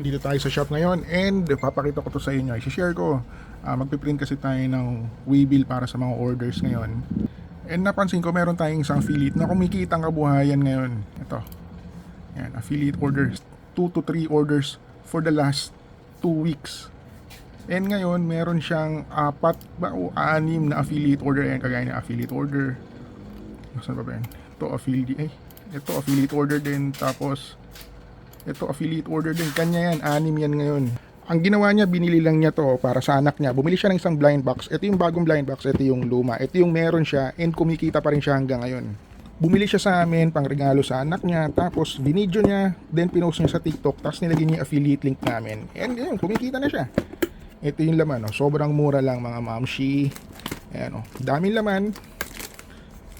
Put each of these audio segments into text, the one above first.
Dito tayo sa shop ngayon and papakita ko to sa inyo. I-share ko. Ah, magpiprint kasi tayo ng waybill para sa mga orders ngayon. And napansin ko meron tayong isang affiliate na kumikita ang kabuhayan ngayon. Ito. Yan, affiliate orders. 2 to 3 orders for the last 2 weeks. And ngayon, meron siyang apat ba o anim na affiliate order. Ayan, kagaya ng affiliate order. Saan ba ba yan? Ito affiliate, eh. Ito affiliate order din. Tapos, ito affiliate order din. Kanya yan, anim yan ngayon. Ang ginawa niya, binili lang niya to para sa anak niya. Bumili siya ng isang blind box. Ito yung bagong blind box, ito yung luma. Ito yung meron siya and kumikita pa rin siya hanggang ngayon. Bumili siya sa amin pang regalo sa anak niya. Tapos binidyo niya, then pinost niya sa TikTok. Tapos nilagyan niya yung affiliate link namin. And yun, kumikita na siya. Ito yung laman, oh. sobrang mura lang mga mamshi. Ayan, oh. daming laman.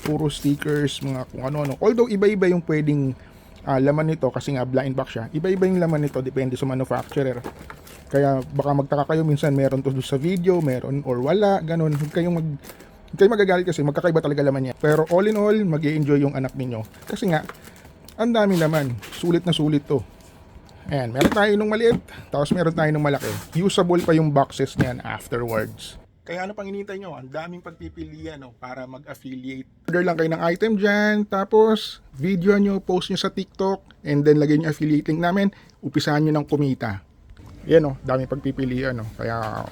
Puro stickers, mga kung ano-ano. Although iba-iba yung pwedeng ah, laman nito kasi nga blind box siya. Iba-iba yung laman nito depende sa manufacturer. Kaya baka magtaka kayo minsan meron to sa video, meron or wala, ganun. Huwag kayong mag huwag kayong magagalit kasi magkakaiba talaga laman niya. Pero all in all, mag enjoy yung anak ninyo. Kasi nga, ang daming laman. Sulit na sulit to. Ayan, meron tayo nung maliit, tapos meron tayo nung malaki. Usable pa yung boxes niyan afterwards. Kaya ano pang hinihintay nyo? Ang daming pagpipilian no, para mag-affiliate. Order lang kayo ng item dyan, tapos video nyo, post nyo sa TikTok, and then lagay nyo affiliate link namin, upisahan nyo ng kumita. Yan o, daming pagpipilian no. Kaya,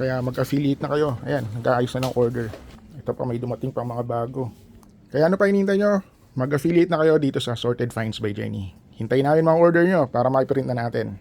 kaya mag-affiliate na kayo. Ayan, nag-aayos na ng order. Ito pa may dumating pang mga bago. Kaya ano pa hinihintay nyo? Mag-affiliate na kayo dito sa Sorted Finds by Jenny. Hintayin namin mga order nyo para maiprint na natin.